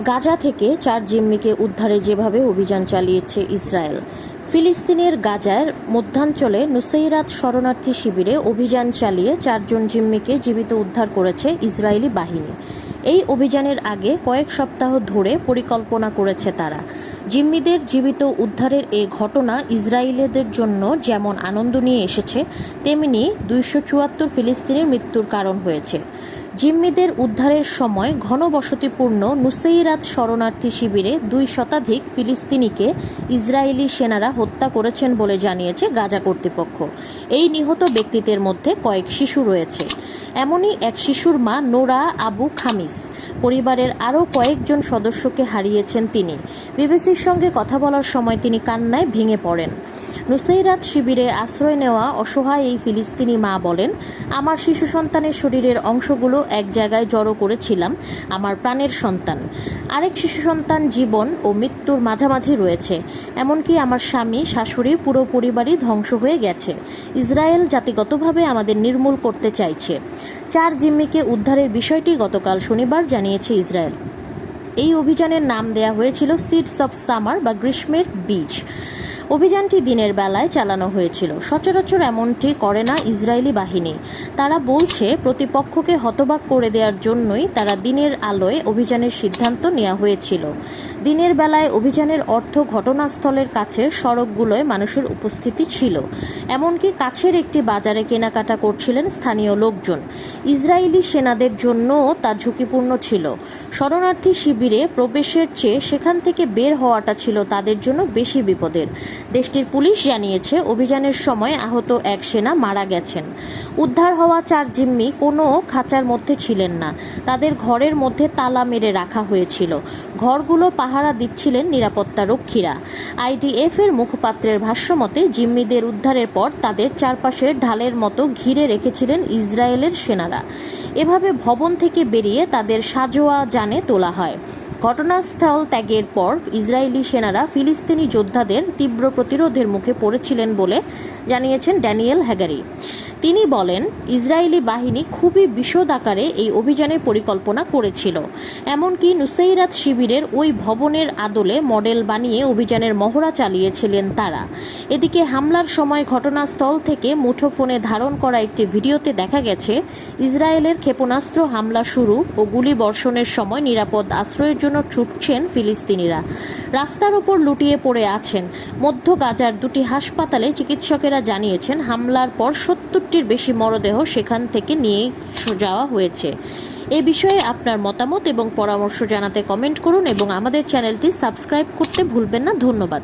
গাজা থেকে চার জিম্মিকে উদ্ধারে যেভাবে অভিযান চালিয়েছে ইসরায়েল, ফিলিস্তিনের গাজার মধ্যাঞ্চলে নুসেইরাত শরণার্থী শিবিরে অভিযান চালিয়ে চারজন জিম্মিকে জীবিত উদ্ধার করেছে ইসরায়েলি বাহিনী। এই অভিযানের আগে কয়েক সপ্তাহ ধরে পরিকল্পনা করেছে তারা। জিম্মিদের জীবিত উদ্ধারের এই ঘটনা ইসরায়েলিদের জন্য যেমন আনন্দ নিয়ে এসেছে, তেমনি দুইশো চুয়াত্তর ফিলিস্তিনের মৃত্যুর কারণ হয়েছে। জিম্মিদের উদ্ধারের সময় ঘনবসতিপূর্ণ নুসেইরাত শরণার্থী শিবিরে দুই শতাধিক ফিলিস্তিনিকে ইসরায়েলি সেনারা হত্যা করেছেন বলে জানিয়েছে গাজা কর্তৃপক্ষ। এই নিহত ব্যক্তিদের মধ্যে কয়েক শিশু রয়েছে। এমনই এক শিশুর মা নোরা আবু খামিস। পরিবারের আরও কয়েকজন সদস্যকে হারিয়েছেন তিনি। বিবিসির সঙ্গে কথা বলার সময় তিনি কান্নায় ভেঙে পড়েন। নুসেইরাত শিবিরে আশ্রয় নেওয়া অসহায় এই ফিলিস্তিনি মা বলেন, আমার শিশু সন্তানের শরীরের অংশগুলো এক জায়গায় জড়ো করেছিলাম, আমার প্রাণের সন্তান। আরেক শিশু সন্তান জীবন ও মৃত্যুর মাঝামাঝি রয়েছে। এমনকি আমার স্বামী, শাশুড়ি, পুরো পরিবারই ধ্বংস হয়ে গেছে। ইসরায়েল জাতিগতভাবে আমাদের নির্মূল করতে চাইছে। চার জিম্মিকে উদ্ধারের বিষয়টি গতকাল শনিবার জানিয়েছে ইসরায়েল। এই অভিযানের নাম দেয়া হয়েছিল সিডস অফ সামার বা গ্রীষ্মের বীজ। অভিযানটি দিনের বেলায় চালানো হয়েছিল। সচরাচর এমনটি করে না ইসরায়েলি বাহিনী। তারা বলছে, প্রতিপক্ষকে হতবাক করে দেওয়ার জন্যই তারা দিনের আলোয় অভিযানের সিদ্ধান্ত নেওয়া হয়েছিল। দিনের বেলায় অভিযানের অর্থ ঘটনাস্থলের কাছে সড়কগুলোয় মানুষের উপস্থিতি ছিল। এমনকি কাছের একটি বাজারে কেনাকাটা করছিলেন স্থানীয় লোকজন। ইসরায়েলি সেনাদের জন্যও তা ঝুঁকিপূর্ণ ছিল। শরণার্থী শিবিরে প্রবেশের চেয়ে সেখান থেকে বের হওয়াটা ছিল তাদের জন্য বেশি বিপদের। দেশটির পুলিশ জানিয়েছে, অভিযানের সময় আহত এক সেনা মারা গেছেন। উদ্ধার হওয়া চার জিম্মি কোনো খাঁচার মধ্যে ছিলেন না। তাদের ঘরের মধ্যে তালা মেরে রাখা হয়েছিল। ঘরগুলো পাহারা দিচ্ছিলেন নিরাপত্তা রক্ষীরা। আইডিএফ এর মুখপাত্রের ভাষ্যমতে, জিম্মিদের উদ্ধারের পর তাদের চারপাশে ঢালের মতো ঘিরে রেখেছিলেন ইসরায়েলের সেনারা। এভাবে ভবন থেকে বেরিয়ে তাদের সাজোয়া জানে তোলা হয়। ঘটনাস্থল ত্যাগের পর ইসরায়েলি সেনারা ফিলিস্তিনি যোদ্ধাদের তীব্র প্রতিরোধের মুখে পড়েছিলেন বলে জানিয়েছেন ড্যানিয়েল হ্যাগারি। তিনি বলেন, ইসরায়েলি বাহিনী খুবই বিশদ আকারে এই অভিযানের পরিকল্পনা করেছিল। এমনকি নুসেইরাত শিবিরের ওই ভবনের আদলে মডেল বানিয়ে অভিযানের মহড়া চালিয়েছিলেন তারা। এদিকে হামলার সময় ঘটনাস্থল থেকে মুঠোফোনে ধারণ করা একটি ভিডিওতে দেখা গেছে, ইসরায়েলের ক্ষেপণাস্ত্র হামলা শুরু ও গুলি বর্ষণের সময় নিরাপদ আশ্রয়ের জন্য ছুটছেন ফিলিস্তিনিরা। রাস্তার ওপর লুটিয়ে পড়ে আছেন। মধ্য গাজার দুটি হাসপাতালে চিকিৎসকেরা জানিয়েছেন, হামলার পর সত্তরটির বেশি মরদেহ সেখান থেকে নিয়ে যাওয়া হয়েছে। এ বিষয়ে আপনার মতামত এবং পরামর্শ জানাতে কমেন্ট করুন এবং আমাদের চ্যানেলটি সাবস্ক্রাইব করতে ভুলবেন না। ধন্যবাদ।